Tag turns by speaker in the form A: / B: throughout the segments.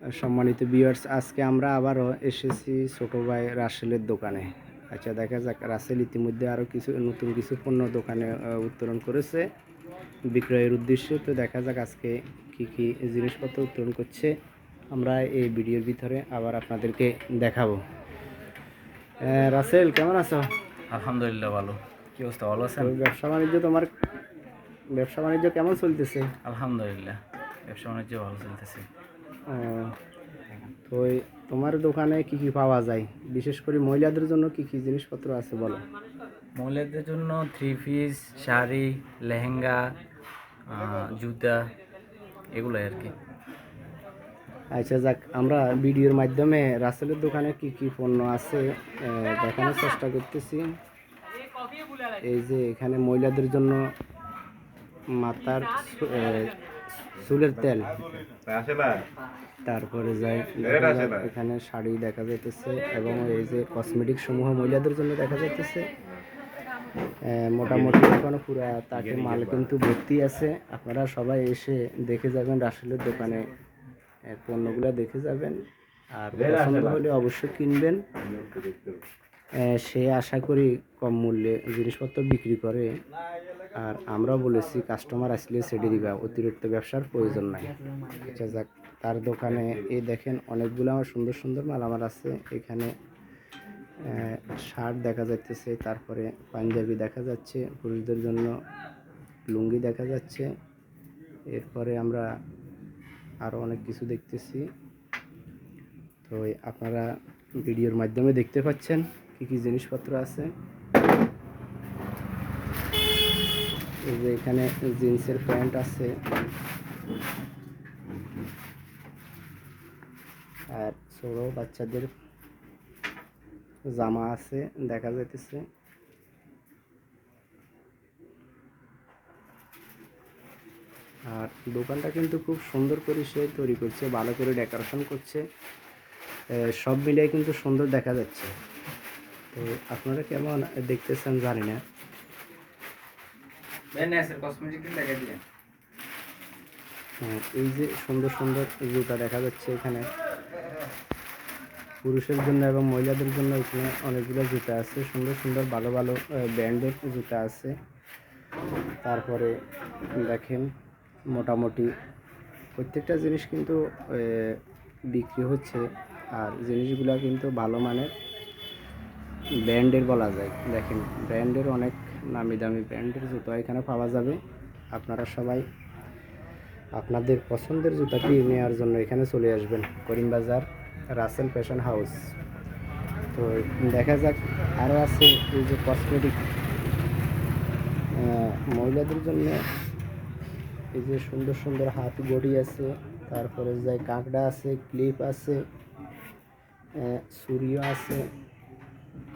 A: সম্মানিত ভিউয়ার্স আজকে আমরা আবারও এসেছি ছোট ভাই রাসেলের দোকানে। আচ্ছা দেখা যাক রাসেল ইতিমধ্যে আরও কিছু নতুন কিছু পণ্য দোকানে উত্তোলন করেছে বিক্রয়ের উদ্দেশ্যে। তো দেখা যাক আজকে কি কি জিনিসপত্র উত্তোলন করছে। আমরা এই ভিডিওর ভিতরে আবার আপনাদেরকে দেখাবো। রাসেল কেমন আছো?
B: আলহামদুলিল্লাহ ভালো। কি অবস্থা ভালো
A: তো
B: আছেন
A: ব্যবসা বাণিজ্য তোমার ব্যবসা বাণিজ্য কেমন চলতেছে?
B: আলহামদুলিল্লাহ ব্যবসা বাণিজ্য ভালো চলতেছে।
A: তো তোমার দোকানে কি কি পাওয়া যায়? বিশেষ করে মহিলাদের জন্য কি কি জিনিসপত্র আছে বলো?
B: মহিলাদের জন্য থ্রি পিস শাড়ি লেহেঙ্গা জুতা এগুলোই আর কি।
A: আচ্ছা যাক আমরা ভিডিওর মাধ্যমে রাসেলের দোকানে কি কি পণ্য আছে দেখানোর চেষ্টা করতেছি। এই যে এখানে মহিলাদের জন্য মাথার চুলের তেল। তারপরে যায় এখানে শাড়ি দেখা যাইতেছে এবং এই যে কসমেটিক সমূহ মহিলাদের জন্য দেখা যাইতেছে। মোটামুটি এখনও পুরা তাকে মাল কিন্তু ভর্তি আছে। আপনারা সবাই এসে দেখে যাবেন রাসেলের দোকানে। পণ্যগুলো দেখে যাবেন। আর পছন্দ হলে অবশ্যই কিনবেন। সে আশা করি কম মূল্যে জিনিসপত্র বিক্রি করে। আর আমরা বলেছি কাস্টমার আসলে ছেড়ে দিবা, অতিরিক্ত ব্যবসার প্রয়োজন নাই। আচ্ছা যাক, তার দোকানে এই দেখেন অনেকগুলো আমার সুন্দর সুন্দর মালামাল আছে। এখানে শার্ট দেখা যাচ্ছে তারপরে পাঞ্জাবি দেখা যাচ্ছে, পুরুষদের জন্য লুঙ্গি দেখা যাচ্ছে। এরপরে আমরা আরও অনেক কিছু দেখতেছি। তো আপনারা ভিডিওর মাধ্যমে দেখতে পাচ্ছেন কি কি জিনিসপত্র আছে এই যে এখানে জিন্সের প্যান্ট আছে। আর ছোট বাচ্চাদের জামা আছে, দেখা যাইতেছে। আর দোকানটা কিন্তু খুব সুন্দর করে সে তৈরি করছে, ভালো করে ডেকোরেশন করছে। সব মিলিয়ে কিন্তু সুন্দর দেখা যাচ্ছে। তো আপনারা কেমন দেখতেছেন জানি না। হ্যাঁ, এই যে সুন্দর সুন্দর জুতা দেখা যাচ্ছে এখানে। পুরুষের জন্য এবং মহিলাদের জন্য এখানে অনেকগুলো জুতা আছে। সুন্দর সুন্দর ভালো ভালো ব্র্যান্ডের জুতা আছে। তারপরে দেখেন মোটামুটি প্রত্যেকটা জিনিস কিন্তু বিক্রি হচ্ছে। আর জিনিসগুলো কিন্তু ভালো মানের ব্র্যান্ডের বলা যায়। দেখেন ব্র্যান্ডের অনেক নামি দামি ব্র্যান্ডের জুতো এখানে পাওয়া যাবে। আপনারা সবাই আপনাদের পছন্দের জুতাটি নেওয়ার জন্য এখানে চলে আসবেন, করিমবাজার রাসেল ফ্যাশন হাউস। তো দেখা যাক আরও আছে এই যে কসমেটিক মহিলাদের জন্য এই যে সুন্দর সুন্দর হাত গড়ি আছে, তারপরে যায় কাঁকড়া আছে, ক্লিপ আছে ছুরিও আছে।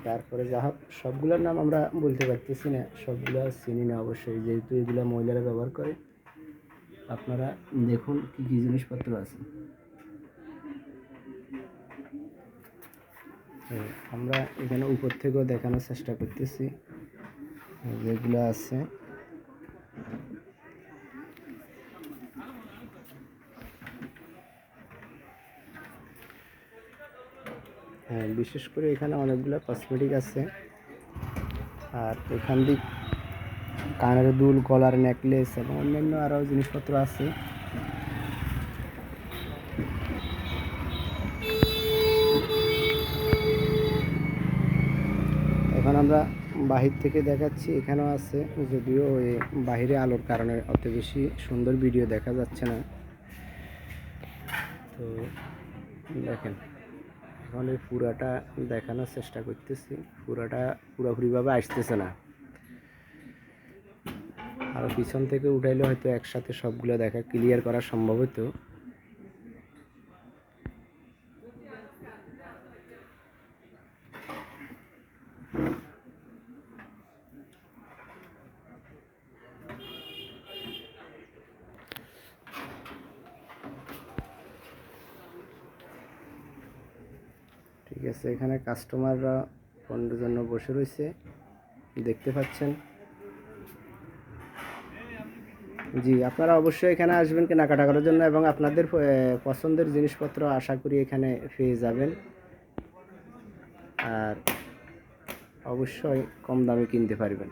A: তারপরে যা হোক, সবগুলোর নাম আমরা বলতে পারতেছি না। সবগুলো চিনি না অবশ্যই, যেহেতু এগুলো মহিলারা ব্যবহার করে। আপনারা দেখুন কি কি জিনিসপত্র আছে। আমরা এখানে উপর থেকেও দেখানোর চেষ্টা করতেছি। যেগুলো আছে হ্যাঁ বিশেষ করে এখানে অনেকগুলো কসমেটিক আছে। আর এখান দিক কানের দুল, গলার নেকলেস এবং অন্যান্য আরও জিনিসপত্র আছে। এখন আমরা বাহির থেকে দেখাচ্ছি, এখানেও আছে। যদিও বাহিরে আলোর কারণে অত বেশি সুন্দর ভিডিও দেখা যাচ্ছে না। তো দেখেন। এখন এই পুরাটা দেখানোর চেষ্টা করতেছি। পুরাটা পুরোপুরিভাবে আসতেছে না। আর পিছন থেকে উঠাইলে হয়তো একসাথে সবগুলো দেখা ক্লিয়ার করা সম্ভব হতো ঠিক আছে, এখানে কাস্টমাররা পণ্যের জন্য বসে রয়েছে। দেখতে পাচ্ছেন। জি, আপনারা অবশ্যই এখানে আসবেন কেনাকাটা করার জন্য এবং আপনাদের পছন্দের জিনিসপত্র আশা করি এখানে পেয়ে যাবেন। আর অবশ্যই কম দামে কিনতে পারবেন।